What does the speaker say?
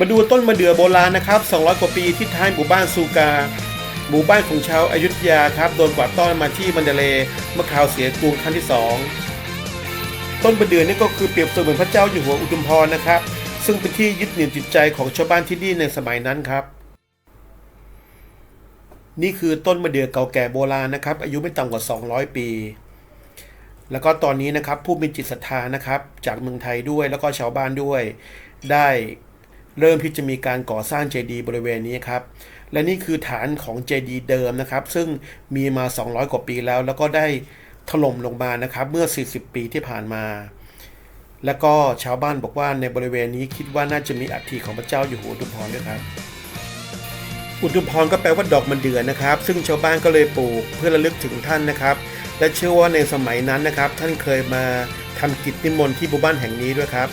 มาดูต้นมะเดื่อโบราณนะครับ 200 กว่าปีที่ท้ายหมู่บ้านซูกา หมู่บ้านของชาวอายุทยาครับ โดนกวาดต้อนมาที่มันเดเลเมื่อข่าวเสียกรุงครั้งที่ 2 ต้นมะเดื่อนี่ก็คือเปรียบเสมือนพระเจ้าอยู่หัวอุทุมพรนะครับ ซึ่งเป็นที่ยึดเหนี่ยวจิตใจของชาวบ้านที่นี่ในสมัยนั้นครับ นี่คือต้นมะเดื่อเก่าแก่โบราณนะครับ อายุไม่ต่ำกว่า 200 ปี แล้วก็ตอนนี้นะครับผู้มีจิตศรัทธานะครับ จากเมืองไทยด้วยแล้วก็ชาวบ้านด้วยได้ เริ่มที่จะมีการก่อสร้างเจดีย์บริเวณนี้ครับ และนี่คือฐานของเจดีย์เดิมนะครับ ซึ่งมีมา 200 กว่าปีแล้ว แล้วก็ได้ถล่มลงมานะครับเมื่อ 40 ปีที่ผ่านมา แล้วก็ชาวบ้านบอกว่าในบริเวณนี้คิดว่าน่าจะมีอัฐิของพระเจ้าอยู่หัวอุทุมพรด้วยครับ อุทุมพรก็แปลว่าดอกมันเดือนนะครับ ซึ่งชาวบ้านก็เลยปลูกเพื่อระลึกถึงท่านนะครับ และเชื่อว่าในสมัยนั้นนะครับ ท่านเคยมาทำกิจนิมนต์ที่หมู่บ้านแห่งนี้ด้วยครับ